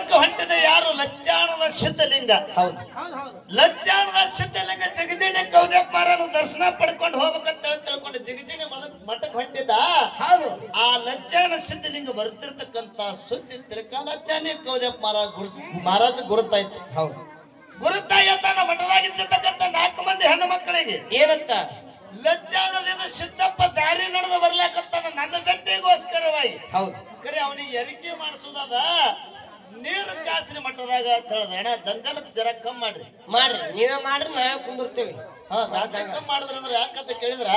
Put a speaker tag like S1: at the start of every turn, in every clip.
S1: ಮಠಕ್ಕೆ ಹೊಂಟಿದ ಯಾರು? ಲಚ್ಚಾಣದ ಸಿದ್ಧಲಿಂಗ
S2: ಹೌದು.
S1: ಲಚ್ಚಾಣದ ಸಿದ್ಧಲಿಂಗ ಜಗಜಿಣಿ ಕೌದಪ್ಪರನ್ನು ದರ್ಶನ ಪಡ್ಕೊಂಡು ಹೋಗ್ಬೇಕಂತ ಹೇಳಿ ತಿಳ್ಕೊಂಡು ಜಗಜಿಣಿ ಮಠಕ್ಕೆ ಹೊಂಟಿದ ಆ ಲಚ್ಚಾಣ ಸಿದ್ಧಲಿಂಗ ಬರ್ತಿರ್ತಕ್ಕಂತ ಸುದ್ದಿ ತ್ರಿಕಾಲಜ್ಞಾನಿ ಕೌದಪ್ಪ ಮಹಾರಾಜ ಗುರು ಮಹಾರಾಜ ಗುರುತಾಯ್ತು.
S2: ಹೌದು.
S1: ಗುರುತಾಯ್ತಾನ ಮಠದಾಗಿರ್ತಕ್ಕಂಥ ನಾಲ್ಕು ಮಂದಿ ಹೆಣ್ಣು ಮಕ್ಕಳಿಗೆ.
S2: ಏನಂತ?
S1: ಲಜ್ಜಾಣದಿಂದ ಸಿದ್ದಪ್ಪ ದಾರಿ ನಡೆದು ಬರ್ಲಾಕತ್ತಾನ ನನ್ನ ಬೆಟ್ಟಿಗೋಸ್ಕರವಾಗಿ.
S2: ಹೌದು.
S1: ಕರೆ ಅವನಿಗೆ ಎರಿಕೆ ಮಾಡಿಸೋದದ? ನೀರು ಕಾಸಿನ ಮಟ್ಟದಾಗ ತಳದ ಅಣ್ಣ ದಂಗಲಕ್ಕೆ ಜರ ಕಮ್ಮಿ ಮಾಡ್ರಿ.
S2: ಮಾಡ್ರಿ ನೀವೇ ಮಾಡ್ರಿ ನಾವೇ ಕುಂದಿರ್ತೀವಿ.
S1: ಕಮ್ಮಿ ಮಾಡಿದ್ರ ಅಂದ್ರೆ ಯಾಕಂತ ಕೇಳಿದ್ರ?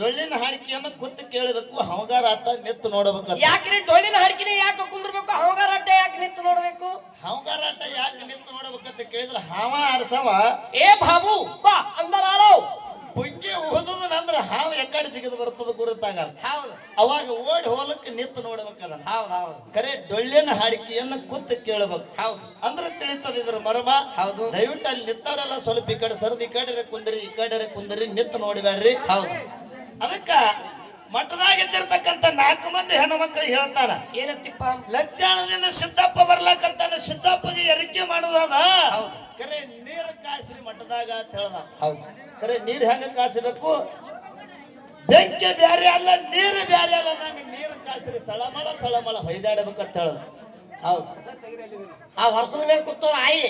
S1: ಡೊಳ್ಳಿನ ಹಾಡಿಕೆಯನ್ನು ಕುತ್ತು ಕೇಳಬೇಕು ಹವಗಾರ ಆಟ ನಿತ್ತು ನೋಡಬೇಕು
S2: ಯಾಕ್ರಿ ಡೊಳ್ಳಿನ ಹಡ್ಕಿನ ಯಾಕೆ ಕುಂದಿರ್ಬೇಕು? ಹವಗಾರಾಟ ಯಾಕೆ ನಿತ್ತು ನೋಡಬೇಕು?
S1: ಹವಗಾರ ಆಟ ಯಾಕೆ ನಿತ್ತು ನೋಡ್ಬೇಕಂತ ಕೇಳಿದ್ರ? ಹಾವ ಆಡ್ಸವ.
S2: ಏ ಬಾಬು ಬಾ ಅಂದರಾಳೋ.
S1: ಬುಗ್ಗಿ ಓದುದು ನಂದ್ರ ಹಾವು ಎಕ್ಕಡೆ ಸಿಗದು ಬರ್ತದ ಗುರುತಾಗಲ್ಲ.
S2: ಹೌದು.
S1: ಅವಾಗ ಓಡಿ ಹೋಲಕ್ಕೆ ನಿತ್ತು ನೋಡ್ಬೇಕಲ್ಲ
S2: ಹೌದು ಹೌದು.
S1: ಕರೆ ಡೊಳ್ಳಿನ ಹಾಡಿಕೆಯನ್ನ ಕೂತು ಕೇಳಬೇಕು.
S2: ಹೌದು.
S1: ಅಂದ್ರೆ ತಿಳಿತದ ಇದ್ರ ಮರ್ಮ
S2: ಹೌದು.
S1: ದಯವಿಟ್ಟು ಅಲ್ಲಿ ನಿಂತಾರಲ್ಲ ಸ್ವಲ್ಪ ಈ ಕಡೆ ಸರದಿ ಈ ಕಡೆ ಕುಂದ್ರಿ ಈ ಕಡೆ ಕುಂದ್ರಿ ನಿತ್ತು ನೋಡ್ಬೇಡ್ರಿ.
S2: ಹೌದು.
S1: ಅದಕ್ಕ ಮಠದಾಗಿದ್ದಿರ್ತಕ್ಕಂಥ ನಾಲ್ಕು ಮಂದಿ ಹೆಣ್ಣು ಮಕ್ಕಳು ಹೇಳ್ತಾರ.
S2: ಏನತ್ತಿಪ್ಪ?
S1: ಲಜ್ಜಾಣದಿಂದ ಸಿದ್ದಪ್ಪ ಬರ್ಲಾಕಂತಾನ ಸಿದ್ದಪ್ಪಗೆ ಎರಿಕೆ ಮಾಡೋದಾದ
S2: ಹೌದು.
S1: ಕರೆ ನೀರು ಕಾಯಿಸ್ರಿ ಮಠದಾಗ ಅಂತ ಹೇಳ್ದ.
S2: ಹೌದು.
S1: ಕರೆ ನೀರು ಹೆಂಗ ಕಾಸಬೇಕು ಬೆಂಕಿ ಬ್ಯಾರೆ ಅಲ್ಲ, ನೀರು ಬ್ಯಾರೆ ಅಲ್ಲ, ನಂಗೆ ನೀರು ಕಾಸ್ರಿ ಸಳಮಳ ಸಳಮಳ ಹೊಯ್ದಾಡಬೇಕಂತ ಹೇಳೋದು
S2: ಹೌದು. ಆ ವರ್ಷದ ಮೇಲೆ ಕೂತವ್ರ ಆಯಿ.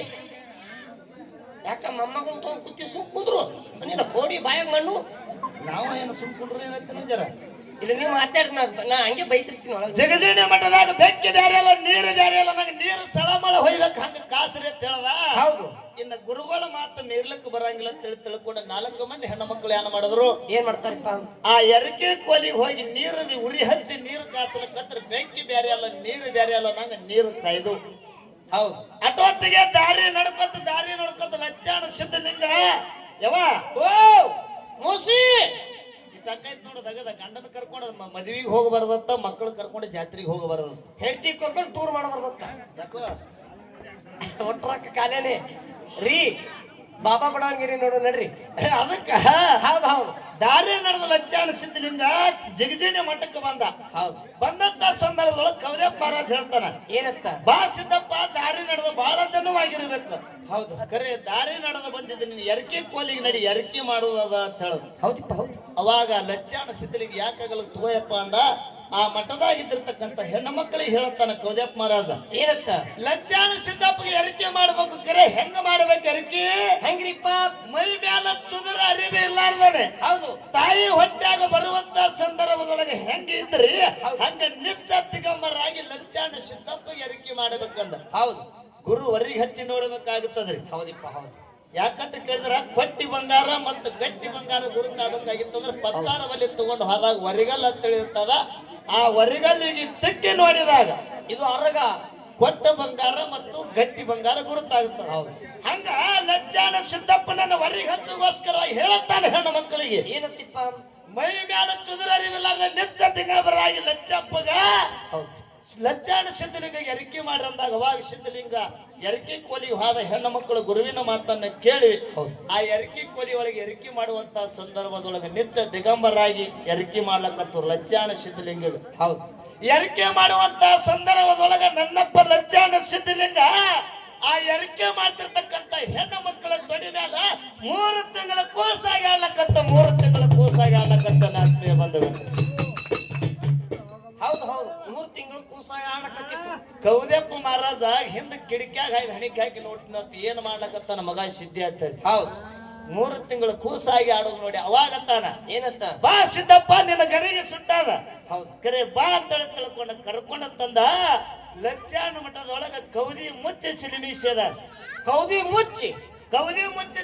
S2: ಯಾಕ ಮೊಮ್ಮಗನ್ ತಗೊಂಡ್ ಕೂತಿ ಸುಮ್ ಕುಂದ್ರು? ನಿನ್ನ ಕೋಡಿ ಬಾಯಾಗ ಮಣ್ಣು?
S1: ನಾವು ಏನು ಸುಮ್ಕೊಂಡ್ರೆ ಏನೈತೆ ಜರ?
S2: ಇಲ್ಲ ನೀವು ಮಾತಾಡ್ರಿ ನಾ ಹಂಗೆ ಬೈತಿರ್ತೀನಿ ಒಳಗೆ.
S1: ಜಗಜೀರ್ಣ ಮಠದಾಗ ಬೆಂಕಿ ಬೇರೆ ಅಲ್ಲ ನೀರು ಬೇರೆ ಅಲ್ಲ ನಂಗೆ ನೀರು ಸಳಮಳ ಹೊಯ್ಬೇಕು ಹಂಗ ಕಾಸ್ರಿ ಅಂತ ಹೇಳದ?
S2: ಹೌದು.
S1: ಇನ್ನು ಗುರುಗಳ ಮಾತು ಮೀರ್ಲಕ್ಕೆ ಬರಂಗಿಲ್ಲ ಅಂತ ಹೇಳಿ ತಿಳ್ಕೊಂಡು ನಾಲ್ಕು ಮಂದಿ ಹೆಣ್ಣು ಮಕ್ಕಳು ಏನು ಮಾಡಿದ್ರು?
S2: ಏನ್ ಮಾಡ್ತಾರಪ್ಪ?
S1: ಆ ಎರಕೆ ಕೋಲಿಗೆ ಹೋಗಿ ನೀರು ಉರಿ ಹಚ್ಚಿ ನೀರು ಕಾಸಲಕ್ಕತ್ರ ಬೆಂಕಿ ಬೇರೆ ಅಲ್ಲ ನೀರು ಬೇರೆ ಅಲ್ಲ ನಂಗೆ ನೀರು ಕಾಯ್ದು.
S2: ಹೌದು.
S1: ಅಟೋತ್ತಿಗೆ ದಾರಿ ನಡ್ಕೊತ ದಾರಿ ನಡ್ಕೊತ ಲಚ್ಚಾಣ ಸಿದ್ಧಲಿಂಗ ಯವ
S2: ಓ ಮೂಸಿ!
S1: ಇಟ್ಟಕ್ಕೈತ್ ನೋಡು ದಗದ ಗಂಡನ ಕರ್ಕೊಂಡು ಮದ್ವಿಗೆ ಹೋಗಬಾರ್ದಂತ ಮಕ್ಕಳು ಕರ್ಕೊಂಡು ಜಾತ್ರೆಗೆ ಹೋಗಬಾರ್ದಂತ.
S2: ಹೆಂಡತಿ ಕರ್ಕೊಂಡು ಟೂರ್ ಮಾಡಬಾರ್ದಂತ.
S1: ಒಟ್ರಕ್ಕ
S2: ಒಟ್ರಾಕ ಕಾಲೇನೆ. ರೀ ಬಾಬಾ ಬಡಾವಣಗಿರಿ ನೋಡು ನಡ್ರಿ.
S1: ಅದಕ್ಕ
S2: ಹೌದು ಹೌದು.
S1: ದಾರಿ ನಡೆದ ಲಚ್ಚಾಣ ಸಿದ್ಧಲಿಂಗ ಜಗಜಿಣಿ ಮಠಕ್ಕೆ ಬಂದ.
S2: ಹೌದು.
S1: ಬಂದಂತ ಸಂದರ್ಭದೊಳಗೆ ಕವದೇಪ್ ಮಹಾರಾಜ್ ಹೇಳ್ತಾನ
S2: ಏನತ್ತ
S1: ಬಾ ಸಿದ್ದಪ್ಪ ದಾರಿ ನಡೆದ ಬಹಳ ದನವಾಗಿರ್ಬೇಕು
S2: ಹೌದು.
S1: ಕರೆ ದಾರಿ ನಡೆದ ಬಂದಿದ್ದ ನೀನು ಎರಕೆ ಕೋಲಿಗೆ ನಡಿ ಎರಕೆ ಮಾಡುವುದ ಅಂತ ಹೇಳುದು.
S2: ಹೌದಪ್ಪ ಹೌದು.
S1: ಅವಾಗ ಲಚ್ಚಾಣ ಸಿದ್ಧಲಿಗೆ ಯಾಕಾಗಲ್ಲ ತೋಯಪ್ಪ ಅಂದ ಆ ಮಠದಾಗಿದ್ದಿರ್ತಕ್ಕಂಥ ಹೆಣ್ಣು ಮಕ್ಕಳಿಗೆ ಹೇಳತ್ತಾನ ಕೌದ್ಯಪ್ಪ ಮಹಾರಾಜ
S2: ಏನತ್ತ?
S1: ಲಜ್ಜಾನ ಸಿದ್ದಪ್ಪಗೆ ಅರಿಕೆ ಮಾಡ್ಬೇಕು ಕರೆ ಹೆಂಗ ಮಾಡ್ಬೇಕು ಎರಿಕೆ?
S2: ಹೆಂಗ್ರಿಪ್ಪ?
S1: ಮೈ ಮ್ಯಾಲ ಚುದುರ ಅರಿವೆ ಇಲ್ಲಾರ್ದಾನೆ.
S2: ಹೌದು.
S1: ತಾಯಿ ಹೊಟ್ಟೆಯಾಗ ಬರುವಂತ ಸಂದರ್ಭದೊಳಗೆ ಹೆಂಗ ಇದ್ರಿ ಹಂಗ ನಿತ್ಯ ತಿಗಮ್ಮರಾಗಿ ಲಜ್ಜಾನ ಸಿದ್ದಪ್ಪಗೆ ಅರಿಕೆ ಮಾಡ್ಬೇಕಂದ.
S2: ಹೌದು.
S1: ಗುರು ಹೊರಗೆ ಹಚ್ಚಿ ನೋಡ್ಬೇಕಾಗುತ್ತದ್ರಿ.
S2: ಹೌದಿಪ್ಪ ಹೌದು.
S1: ಯಾಕಂತ ಕೇಳಿದ್ರ ಕೊಟ್ಟಿ ಬಂಗಾರ ಮತ್ತು ಗಟ್ಟಿ ಬಂಗಾರ ಗುರುತಾಗಬೇಕಾಗಿತ್ತಂದ್ರ ಪತ್ತಾರ ಬಲಿ ತಗೊಂಡು ಹೋದಾಗ ಹೊರಗಲ್ಲ ಅಂತ ತಿಳಿರ್ತದ ಆ ವರಿಗಲ್ಲಿಗೆ ತಿಕ್ಕಿ ನೋಡಿದಾಗ
S2: ಇದು ಅರಗ.
S1: ಕೊಟ್ಟ ಬಂಗಾರ ಮತ್ತು ಗಟ್ಟಿ ಬಂಗಾರ ಗುರುತಾಗುತ್ತದೆ.
S2: ಹೌದು.
S1: ಹಂಗ ಲಜ್ಜಾಣ ಸಿದ್ದಪ್ಪನನ್ನ ವರಿಗೆ ಹಚ್ಚಗೋಸ್ಕರ ಹೇಳುತ್ತಾನೆ ಹೆಣ್ಣು ಮಕ್ಕಳಿಗೆ.
S2: ಏನತ್ತಿಪ್ಪ?
S1: ಮೈ ಮ್ಯಾಲ ಚುದುರರಿವಿಲ್ಲಾರ್ದ ನಿತ್ಯ ಬರಾಗಿ ಲಜ್ಜಪ್ಪಗ
S2: ಹೌದು.
S1: ಲಜ್ಜಾಣ ಸಿದ್ಧಲಿಂಗ ಎರಿಕೆ ಮಾಡ್ರಂದಾಗ ಅವಾಗ ಸಿದ್ಧಲಿಂಗ ಎರಿಕೆ ಕೋಲಿ ಹೋದ ಹೆಣ್ಣು ಮಕ್ಕಳು ಗುರುವಿನ ಮಾತನ್ನ ಕೇಳಿ. ಆ ಎರಿಕೆ ಕೋಲಿ ಒಳಗೆ ಎರಿಕೆ ಮಾಡುವಂತ ಸಂದರ್ಭದೊಳಗೆ ನಿತ್ಯ ದಿಗಂಬರಾಗಿ ಎರಿಕೆ ಮಾಡ್ಲಕತ್ತು ಲಜ್ಜಾಣ ಸಿದ್ಧಲಿಂಗ
S2: ಹೌದು.
S1: ಎರಿಕೆ ಮಾಡುವಂತ ಸಂದರ್ಭದೊಳಗ ನನ್ನಪ್ಪ ಲಜ್ಜಾಣ ಸಿದ್ಧಲಿಂಗ ಆ ಎರಿಕೆ ಮಾಡ್ತಿರ್ತಕ್ಕಂತ ಹೆಣ್ಣು ಮಕ್ಕಳ ತೊಡಿ ಮ್ಯಾಲ ಮೂರು ತಿಂಗಳ ಕೋಸಾಗಿ ಆಡ್ಲಕ್ಕಂತ ಮೂರು ತಿಂಗಳ ಕೋಸಾಗಿ ಆಡ್ಲಕ್ಕಂತ ನಾನು ಬಂದವು ಕೌದಪ್ಪ ಮಹಾರಾಜ ಹಿಂದ ಕಿಡಿಕ್ಯಾಗ ಹಾಕಿ ಹಣಿಕ್ ಹಾಕಿ ನೋಡ್ತಿನಂತ ಏನ್ ಮಾಡ್ಲಕತ್ತಾನ ಮಗ ಸಿದ್ಧಿ ಅಂತೇಳಿ.
S2: ಹೌದು.
S1: ಮೂರು ತಿಂಗಳು ಕೂಸಾಗಿ ಆಡೋದು ನೋಡಿ ಅವಾಗ ಅಂತಾನ
S2: ಏನತ್ತ?
S1: ಬಾ ಸಿದ್ದಪ್ಪ ನಿನ್ನ ಗಡಿಗೆ ಸುಟ್ಟಾದ.
S2: ಹೌದು.
S1: ಕರೆ ಬಾ ತಳ ತಿಳ್ಕೊಂಡ ಕರ್ಕೊಂಡ ತಂದ ಲಜ್ಜಾನ ಮಠದೊಳಗ ಕೌದಿ ಮುಚ್ಚ ಸಿಲಿಮಿಸದ
S2: ಕೌದಿ ಮುಚ್ಚಿ?
S1: ಕೌದಿ ಮುಚ್ಚ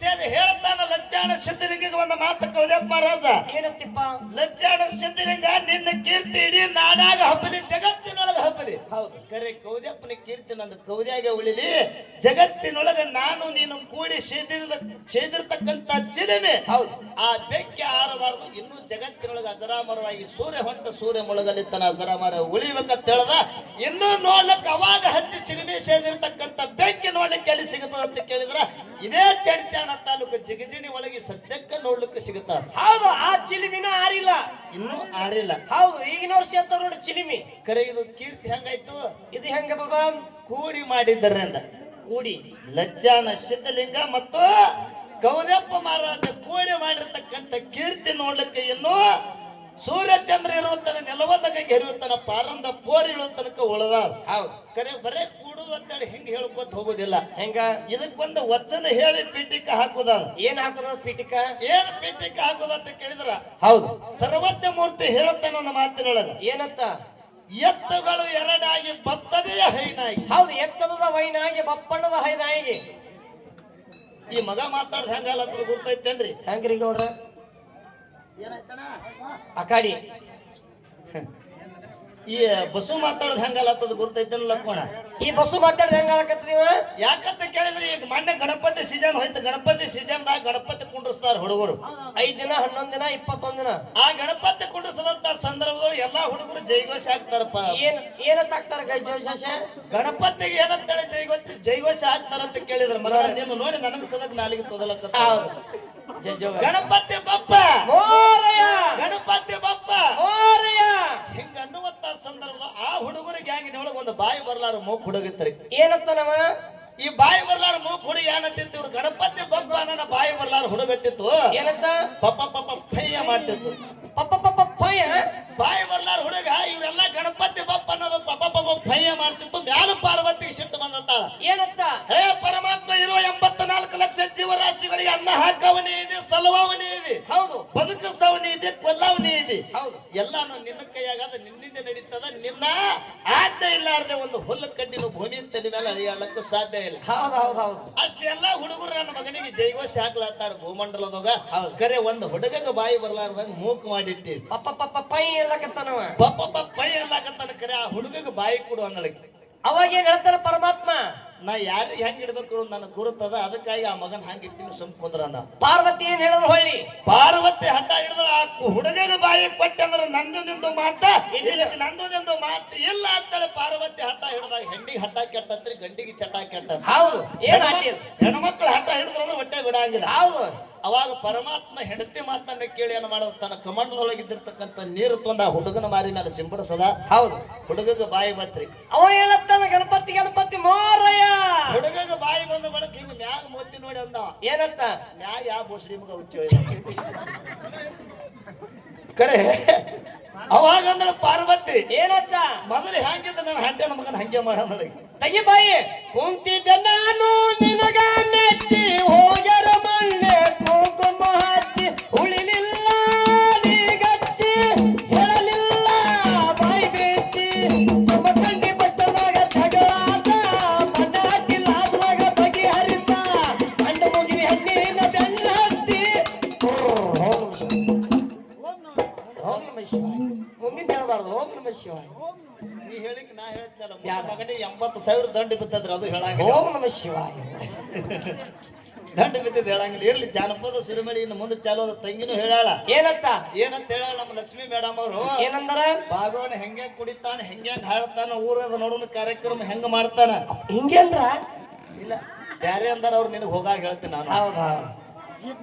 S1: ಸೇದ ಹೇಳ್ತಾನ ಲಜ್ಜಾಣ ಸಿದ್ಧಲಿಂಗಿಗೆ ಒಂದು ಮಾತು ಕೌದಪ್ಪ ಮಹಾರಾಜ.
S2: ಏನತ್ತಿಪ್ಪ?
S1: ಲಜ್ಜಾಣ ಸಿದ್ಧಲಿಂಗ ನಿನ್ನ ಕೀರ್ತಿ ಇಡೀ ನಾಡಾಗ ಹಬ್ಬಲಿ ಜಗತ್ತಿನೊಳಗ ಹಬ್ಬಲಿ
S2: ಹೌದು
S1: ಕರೆ ಕೌದ್ಯಪ್ಪನ ಕೀರ್ತಿ ನಂದು ಕೌದ್ಯಾಗೆ ಉಳಿಲಿ ಜಗತ್ತಿನೊಳಗ ನಾನು ನೀನು ಕೂಡಿ ಸೇದಿದ ಸೇದಿರ್ತಕ್ಕಂತ ಚಿಲುಮೆ.
S2: ಹೌದು.
S1: ಆ ಬೆಕ್ಕೆ ಆರಬಾರದು ಇನ್ನೂ ಜಗತ್ತಿನೊಳಗ ಅಜರಾಮರವಾಗಿ ಸೂರ್ಯ ಹೊಂಟ ಸೂರ್ಯ ಮುಳುಗಲಿತ್ತನ ಅಜರಾಮರ ಉಳಿಬೇಕಂತ ಹೇಳದ ಇನ್ನೂ ನೋಡ್ಲಕ್ ಅವಾಗ ಹಚ್ಚಿ ಚಿಲುಮೆ ಸೇದಿರ್ತಕ್ಕಂತ ಬೆಂಕಿ ನೋಡ್ಲಿಕ್ಕೆ ಎಲ್ಲಿ ಸಿಗುತ್ತದೆ ಅಂತ ಕೇಳಿದ್ರ ಇದೇ ಚಡ್ಚಾಣ ತಾಲೂಕು ಜಿಗಜಿಣಿ ಒಳಗೆ ಸದ್ಯಕ್ಕೆ ನೋಡ್ಲಿಕ್ಕೆ ಸಿಗುತ್ತ?
S2: ಹೌದು ಆ ಚಿಲಿಮಿನ ಆರಿಲ್ಲ.
S1: ಇನ್ನೂ ಆರಿಲ್ಲ.
S2: ಹೌದು ಈಗಿನ ವರ್ಷ ನೋಡಿ ಚಿಲಿಮಿ.
S1: ಕರೆ ಇದು ಕೀರ್ತಿ ಹೆಂಗಾಯ್ತು
S2: ಇದು ಹೆಂಗ ಬಾಬಾ?
S1: ಕೂಡಿ ಮಾಡಿದ್ದರಿಂದ.
S2: ಕೂಡಿ.
S1: ಲಜ್ಜಾಣ ಸಿದ್ಧಲಿಂಗ ಮತ್ತು ಗೌರಪ್ಪ ಮಹಾರಾಜ ಕೂಡಿ ಮಾಡಿರ್ತಕ್ಕಂಥ ಕೀರ್ತಿ ನೋಡ್ಲಿಕ್ಕೆ ಇನ್ನು ಸೂರ್ಯಚಂದ್ರ ಇರುವ ತನಕ ತನಕ ಪಾರಂದ ಪೋರ್ ಇಳುವ ತನಕ ಉಳದ ಕರೆ ಬರೇ ಕೂಡುದು ಅಂತೇಳಿ ಹೆಂಗ್ ಹೇಳ್ಕೊತ ಹೋಗುದಿಲ್ಲ.
S2: ಹೆಂಗ?
S1: ಇದಕ್ ಬಂದ ವಚನ ಹೇಳಿ ಪೀಠಿಕ ಹಾಕುದ
S2: ಏನ್ ಹಾಕುದ ಪೀಠಿಕ?
S1: ಏನ್ ಪೀಠಿಕ ಹಾಕುದ ಅಂತ ಕೇಳಿದ್ರ?
S2: ಹೌದು.
S1: ಸರ್ವಜ್ಞ ಮೂರ್ತಿ ಹೇಳುತ್ತೆ ನನ್ನ ಮಾತಿನೊಳಗ.
S2: ಏನತ್ತ
S1: ಎತ್ತುಗಳು ಎರಡಾಗಿ ಬತ್ತದೆಯ ಹೈನಾಗಿ.
S2: ಹೌದು ಎತ್ತದ ವೈನಾಗಿ ಬಪ್ಪಣ್ಣದ ಹೈನಾಗಿ.
S1: ಈ ಮಗ ಮಾತಾಡ್ದ ಹೆಂಗಲ್ಲ ಅಂತ ಗುರ್ತೈತೇನ್ರಿ?
S2: ಹೆಂಗ್ರಿ ಗೌಡ್ರ? ಅಕಾಡಿ.
S1: ಈ ಬಸ್ಸು ಮಾತಾಡೋದು ಹೆಂಗಲ್ಲ ಅಂತ ಗುರ್ತೈತೇನ ಲಕ್ಕೋಣ
S2: ಈ ಬಸ್ಸು ಮಾತಾಡ್ದ ಹೆಂಗಾಗತ್ತ ನೀವ
S1: ಯಾಕಂತ ಕೇಳಿದ್ರೆ ಈಗ ಮೊನ್ನೆ ಗಣಪತಿ ಸೀಸನ್ ಹೋಯ್ತು. ಗಣಪತಿ ಸೀಸನ್ದಾಗ ಗಣಪತಿ ಕುಂಡ್ರಸ್ತಾರ ಹುಡುಗರು.
S2: ಐದ್ ದಿನ ಹನ್ನೊಂದ್ ದಿನ ಇಪ್ಪತ್ತೊಂದ್ ದಿನ.
S1: ಆ ಗಣಪತಿ ಕುಡಿಸದಂತ ಸಂದರ್ಭದೊಳಗೆ ಎಲ್ಲಾ ಹುಡುಗರು ಜೈಘೋಷ ಹಾಕ್ತಾರಪ್ಪ
S2: ಏನ್ ಏನತ್ತ ಹಾಕ್ತಾರ ಗಣಪತಿ
S1: ಗಣಪತಿಗೆ ಏನಂತೇಳಿ ಜೈಗೋತಿ ಜೈಘೋಷ ಹಾಕ್ತಾರಂತ ಕೇಳಿದ್ರ. ಮಗ ನೀನು ನೋಡಿ ನನಗ ಸದಕ್ ನಾಲಿಗೆ ತೊದಲಕ್ಕ ಗಣಪತಿ ಬಪ್ಪ! ಗಣಪತಿ ಬಪ್ಪ! ಹಿಂಗ ಅನ್ನುವಂತ ಸಂದರ್ಭದ ಆ ಹುಡುಗರಿಗೆ ಗ್ಯಾಂಗಿನೊಳಗೆ ಒಂದು ಬಾಯಿ ಬರಲಾರ ಮೂಕ್ ಹುಡುಗಿತ್ರಿ
S2: ಏನತ್ತ ನಮ್ಮ
S1: ಈ ಬಾಯಿ ಬರ್ಲಾರ ಮೂಕ್ ಹುಡುಗ ಏನತ್ತಿತ್ತು ಇವ್ರು ಗಣಪತಿ ಬಪ್ಪ ನನ್ನ ಬಾಯಿ ಬರ್ಲಾರ ಹುಡುಗತ್ತಿತ್ತು.
S2: ಏನತ್ತ
S1: ಪಪ್ಪ ಪಪ್ಪ ಫಯ್ಯ ಮಾಡ್ತಿತ್ತು.
S2: ಪಪ್ಪ ಪಪ್ಪ ಪಯ್ಯ?
S1: ಬಾಯಿ ಬರ್ಲಾರ ಹುಡುಗ ಇವರೆಲ್ಲ ಗಣಪತಿ ಬಪ್ಪ ಅನ್ನೋದು ಪಪ್ಪ ಪಪ್ಪ ಫಯ್ಯ ಮಾಡ್ತಿತ್ತು. ಮ್ಯಾಲ ಪಾರ್ವತಿ ಸಿಟ್ಟು ಬಂದಂತಾಳ.
S2: ಏನತ್ತ
S1: ಹೇ ಪರಮಾತ್ಮ ಇರುವ ಎಂಬತ್ತ ನಾಲ್ಕು ಲಕ್ಷ ಜೀವರಾಶಿಗಳಿಗೆ ಅನ್ನ ಹಾಕವನೇ ಇದೆ ಸಲವವನೇ ಇದೆ
S2: ಹೌದು.
S1: ಬದುಕಿಸವನೇ ಇದೆ ಕೊಲ್ಲವನೇ ಇದೆ
S2: ಹೌದು.
S1: ಎಲ್ಲಾನು ನಿನ್ನ ನಿನ್ನ ಆಜ್ಞೆ ಇಲ್ಲಾರ್ದೆ ಒಂದು ಹುಲ್ಲು ಕಡ್ಡಿನ ಭೂಮಿ ತಲೆ ಮೇಲೆ ಅಳಿಯಾಳಕ್ಕೂ ಸಾಧ್ಯ ಇಲ್ಲ.
S2: ಹೌದು ಹೌದು ಹೌದು.
S1: ಅಷ್ಟೆಲ್ಲ ಹುಡುಗರು ನನ್ನ ಮಗನಿಗೆ ಜೈಗೋಶ ಹಾಕ್ಲತ್ತಾರ ಭೂಮಂಡಲದಾಗ. ಕರೆ ಒಂದು ಹುಡುಗಗ ಬಾಯಿ ಬರ್ಲಾರ್ದಂಗ ಮೂಕ್ ಮಾಡಿಟ್ಟಿ.
S2: ಪಪ್ಪ ಪಪ್ಪ ಪೈ ಎಲ್ಲಕತ್ತಾನವ
S1: ಪಪ್ಪ ಪಪ್ಪ ಪೈ ಅಲ್ಲಾಕತ್ತಾನ ಕರೆ ಆ ಹುಡುಗಗ ಬಾಯಿ ಕೊಡು ಅಂದಳಕ್ಕೆ.
S2: ಅವಾಗ ಏನ್ ಹೇಳ್ತಾರ ಪರಮಾತ್ಮ?
S1: ನಾ ಯಾರಿಗೆ ಹೆಂಗ್ ಇಡ್ಬೇಕು ನನ್ನ ಗುರುತದ ಅದಕ್ಕಾಗಿ ಆ ಮಗನ್ ಹಂಗ ಇಡ್ತೀನಿ ಸುಮ್ ಕುಂದ್ರ ಅಂದ.
S2: ಪಾರ್ವತಿ ಏನ್ ಹೇಳಿದ್ರು ಹೊಳ್ಳಿ?
S1: ಪಾರ್ವತಿ ಹಠ ಹಿಡಿದ್ರ ಆ ಹುಡುಗನ ಬಾಯಿಗೆ ಕೊಟ್ಟೆ ಅಂದ್ರೆ ನಂದು ನಿಂದು ಮಾತ ನಂದು ನಿಂದು ಮಾತು ಇಲ್ಲ ಅಂತೇಳಿ ಪಾರ್ವತಿ ಹಠ ಹಿಡ್ದಾಗ ಹೆಣ್ಣಿಗೆ ಹಠ ಕೆಟ್ಟತ್ರಿ ಗಂಡಿಗೆ ಚಟ ಕೆಟ್ಟ
S2: ಹೌದು?
S1: ಹೆಣ್ಮಕ್ಳು ಹಠ ಹಿಡಿದ್ರ ಅಂದ್ರೆ ಹೊಟ್ಟೆ ಬಿಡಂಗಿಲ್ಲ.
S2: ಹೌದು.
S1: ಅವಾಗ ಪರಮಾತ್ಮ ಹೆಂಡತಿ ಮಾತನ್ನ ಕೇಳಿ ಏನ್ ಮಾಡೋದು? ತನ್ನ ಕಮಂಡದೊಳಗಿದ್ದಿರ್ತಕ್ಕಂಥ ನೀರು ತಂದ ಆ ಹುಡುಗನ ಮಾರಿ ಮೇಲೆ ಸಿಂಪಡಿಸದ
S2: ಹೌದು.
S1: ಹುಡುಗಗ ಬಾಯಿ ಬತ್ರಿ.
S2: ಅವ ಹೇಳತ್ತಾನ ಗಣಪತಿ ಗಣಪತಿ ಮೋರಯ್ಯ!
S1: ಹುಡುಗಗ ಬಾಯಿ ಬಂದ ಬಡಕ್ ಹಿಂಗ ಮ್ಯಾಗ ಮೋತಿ ನೋಡಿ ಅಂದ.
S2: ಏನತ್ತ
S1: ಮ್ಯಾಗ ಯಾವ ಬೋಸಡಿ ಮಗ ಹುಚ್ಚ ಕರೆ ಅವಾಗ ಅಂದ್ರೆ ಪಾರ್ವತಿ.
S2: ಏನತ್ತ
S1: ಮೊದಲು ಹ್ಯಾಂಗಿದ್ದ ನಾನು ಹಂಡೆ ನಮಗನ್ ಹಂಗೆ ಮಾಡೋದ್ರಿ
S2: ತೆಗಿ ಬಾಯಿ. ಕುಂತಿದ್ದ ನಾನು ನಿನಗ ಮೆಚ್ಚಿ ಹೋಗ್ಯರ.
S1: ನೀ ಹೇಳಿಕ್ ನಾ ಹೇಳ್ತೀನಲ್ಲ. ಮಗನಿಗೆ ಎಂಬತ್ತು ಸಾವಿರ ದಂಡ ಬಿತ್ತಂದ್ರೆ ಅದು ಹೇಳಂಗಿಲ್ಲ.
S2: ಓಂ ನಮ ಶಿವಾಯ.
S1: ದಂಡ ಬಿದ್ದಿದ್ದು ಹೇಳಂಗಿಲ್ಲ. ಇರ್ಲಿ ಜಾನಪದ ಸುರಿಮಳಿ ಇನ್ನು ಮುಂದೆ ಚಾಲು ಅದ ತಂಗಿನೂ ಹೇಳಾಳ
S2: ಏನತ್ತ
S1: ಏನಂತ ಹೇಳ ನಮ್ಮ ಲಕ್ಷ್ಮಿ ಮೇಡಮ್ ಅವರು?
S2: ಏನಂದ್ರ?
S1: ಬಾಗೋಣ ಹೆಂಗೆ ಕುಡಿತಾನ ಹೆಂಗೆ ಹಾಡ್ತಾನ ಊರದ ನೋಡೋಣ ಕಾರ್ಯಕ್ರಮ ಹೆಂಗ ಮಾಡ್ತಾನ?
S2: ಹಿಂಗೆ ಅಂದ್ರ?
S1: ಇಲ್ಲ ಬ್ಯಾರೆ ಅಂದ್ರ ಅವ್ರು ನಿನಗೆ ಹೋಗಾಗ ಹೇಳ್ತೀನಿ ನಾನು.
S2: ಹೌದಾ?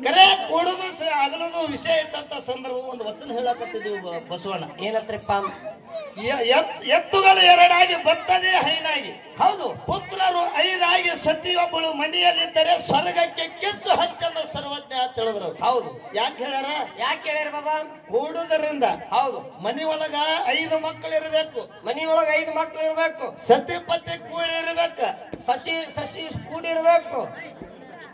S1: ಕರೆ ಕೊಡುದು ಅಗಲದು ವಿಷಯ ಇಟ್ಟಂತ ಸಂದರ್ಭ ಒಂದು ವಚನ ಹೇಳಕತ್ತಿದ್ವಿ ಬಸವಣ್ಣ.
S2: ಏನತ್ರಪ್ಪ?
S1: ಎತ್ತುಗಳು ಎರಡಾಗಿ ಬತ್ತದೇ ಹೈನಾಗಿ
S2: ಹೌದು.
S1: ಪುತ್ರರು ಐದಾಗಿ ಸತಿಯೊಬ್ಬಳು ಮನೆಯಲ್ಲಿದ್ದರೆ ಸ್ವರ್ಗಕ್ಕೆ ಕಿತ್ತು ಹಚ್ಚಂದ ಸರ್ವಜ್ಞ ಅಂತ ಹೇಳಿದ್ರು.
S2: ಹೌದು.
S1: ಯಾಕೆ ಹೇಳ್ಯಾರ?
S2: ಯಾಕೆ ಹೇಳ್ಯಾರ ಬಾಬಾ?
S1: ಕೂಡುದರಿಂದ.
S2: ಹೌದು.
S1: ಮನಿ ಒಳಗ ಐದು ಮಕ್ಕಳು ಇರಬೇಕು
S2: ಮನಿಯೊಳಗ ಐದು ಮಕ್ಕಳು ಇರಬೇಕು
S1: ಸತಿ ಪತಿ ಕೂಡಿ ಇರ್ಬೇಕ
S2: ಸಸಿ ಸಸಿ ಕೂಡಿರ್ಬೇಕು.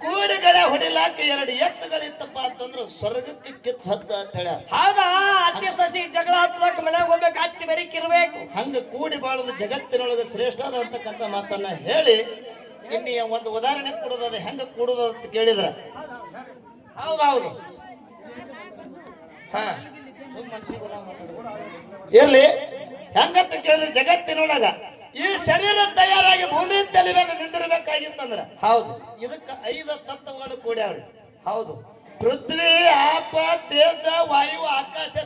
S1: ಕೂಡಿಗಳೇ ಹೊಡಿಲಾಕ ಎರಡು ಎತ್ತುಗಳಿತ್ತಪ್ಪ ಅಂತಂದ್ರೆ ಸ್ವರ್ಗಕ್ಕೆ ಕಿತ್ತು ಹಚ್ಚ ಅಂತ ಹೇಳ
S2: ಹೌದಾ? ಅತ್ತೆ ಸಸಿ ಜಗಳ ಹಚ್ಚಲಾಕ ಮನ್ಯಾಗ ಹೋಗ್ಬೇಕು ಅತ್ತಿ ಬೆರಿಕಿರ್ಬೇಕು
S1: ಹಂಗ ಕೂಡಿ ಬಾಳೋದು ಜಗತ್ತಿನೊಳಗೆ ಶ್ರೇಷ್ಠ ಅಂತಕ್ಕಂಥ ಮಾತನ್ನ ಹೇಳಿ ಇನ್ನಿ ಒಂದು ಉದಾಹರಣೆ ಕೊಡೋದದ ಹೆಂಗ ಕೂಡುದು ಅಂತ ಕೇಳಿದ್ರ.
S2: ಹೌದೌದು. ಹೌದು ಹಾ
S1: ಇರ್ಲಿ ಹೆಂಗಂತ ಕೇಳಿದ್ರೆ ಜಗತ್ತಿನೊಳಗ. ಈ ಶರೀರ ತಯಾರಾಗಿ ಭೂಮಿ ತಲೆ ಮೇಲೆ ನಿಂದಿರ್ಬೇಕಾಗಿತ್ತಂದ್ರ.
S2: ಹೌದು.
S1: ಇದಕ್ಕ ಐದು ತತ್ವಗಳು ಕೂಡ್ಯಾವ್ರಿ.
S2: ಹೌದು.
S1: ಪೃಥ್ವಿ ಆಪ ತೇಜ ವಾಯು ಆಕಾಶ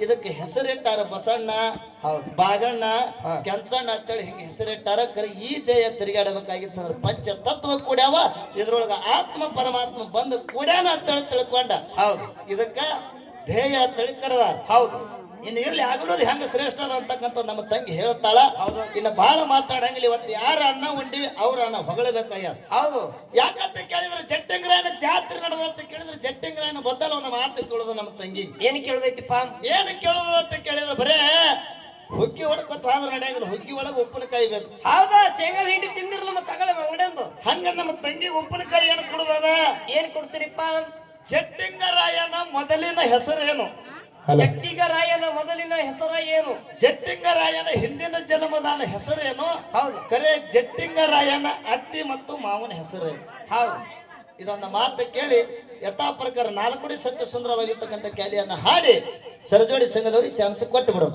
S1: ಇದಕ್ಕೆ ಹೆಸರಿಟ್ಟಾರ ಬಸಣ್ಣ
S2: ಹೌದು.
S1: ಬಾಗಣ್ಣ. ಕೆಂಚಣ್ಣ ಅಂತೇಳಿ ಹಿಂಗೆ ಹೆಸರಿಟ್ಟಾರ. ಕರೆ ಈ ದೇಹ ತಿರುಗಾಡಬೇಕಾಗಿತ್ತಂದ್ರೆ ಪಂಚ ತತ್ವ ಕೂಡ್ಯಾವ ಇದ್ರೊಳಗ ಆತ್ಮ ಪರಮಾತ್ಮ ಬಂದು ಕೂಡ್ಯಾನ ಅಂತೇಳಿ ತಿಳ್ಕೊಂಡ.
S2: ಹೌದು.
S1: ಇದಕ್ಕ ಧ್ಯೇಯ ಅಂತೇಳಿ ಕರೆದ
S2: ಹೌದು.
S1: ಇನ್ನು ಇರ್ಲಿ ಆಗಲೋದು ಹೆಂಗ ಶ್ರೇಷ್ಠ ಅದ ಅಂತಕ್ಕಂಥ ನಮ್ಮ ತಂಗಿ ಹೇಳ್ತಾಳ. ಇನ್ನು ಬಹಳ ಮಾತಾಡಂಗಿಲ್ಲ ಇವತ್ತು ಯಾರ ಅನ್ನ ಉಂಡಿವಿ ಅವ್ರ ಅನ್ನ ಹೊಗಳಬೇಕಾಗ್ಯದ.
S2: ಹೌದು.
S1: ಯಾಕಂತ ಕೇಳಿದ್ರೆ ಜಟ್ಟಿಂಗ್ರಾಯನ ಜಾತ್ರೆ ನಡೆದಂತ ಕೇಳಿದ್ರೆ ಜಟ್ಟಿಂಗ್ರಾಯನ ಬದಲ ಒಂದು ಮಾತು ಕೇಳೋದು ನಮ್ಮ ತಂಗಿ.
S2: ಏನ್ ಕೇಳದೈತಿಪ್ಪ?
S1: ಏನು ಕೇಳೋದು ಅಂತ ಕೇಳಿದ್ರೆ ಬರೇ ಹುಗ್ಗಿ ಹೊಡ್ಕೊತ ಆದ್ರೆ ನಡೆಯಂಗಿಲ್ಲ ಹುಗ್ಗಿ ಒಳಗೆ ಉಪ್ಪಿನಕಾಯಿ ಬೇಕು.
S2: ಹೌದಾ? ಶೇಂಗಾದ ಹಿಂಡಿ ತಿಂದಿರಲ್ಲ ನಮ್ಮ ತಗಳ ಅಂಗಡಿಯಂದು.
S1: ಹಂಗ ನಮ್ಮ ತಂಗಿ ಉಪ್ಪಿನಕಾಯಿ ಏನು ಕೊಡುದದ?
S2: ಏನ್ ಕೊಡ್ತೀರಿಪ್ಪ?
S1: ಜಟ್ಟಿಂಗರಾಯನ ಮೊದಲಿನ ಹೆಸರೇನು?
S2: ಜಟ್ಟಿಗ ರಾಯನ ಮೊದಲಿನ ಹೆಸರ ಏನು
S1: ಜಟ್ಟಿಂಗರಾಯನ ಹಿಂದಿನ ಜನ್ಮದಾನ ಹೆಸರೇನು?
S2: ಹೌದು.
S1: ಕರೆ ಜಟ್ಟಿಂಗರಾಯನ ಅತ್ತಿ ಮತ್ತು ಮಾವನ ಹೆಸರೇನು?
S2: ಹೌದು.
S1: ಇದೊಂದು ಮಾತು ಕೇಳಿ ಯಥಾ ಪ್ರಕಾರ ನಾಲ್ಕುಡಿ ಸತ್ಯ ಸುಂದರವಾಗಿರ್ತಕ್ಕಂಥ ಕ್ಯಾಲಿಯನ್ನು ಹಾಡಿ ಸರಜೋಡಿ ಸಂಘದವ್ರಿಗೆ ಚಾನ್ಸ್ ಕೊಟ್ಟು ಬಿಡೋಣ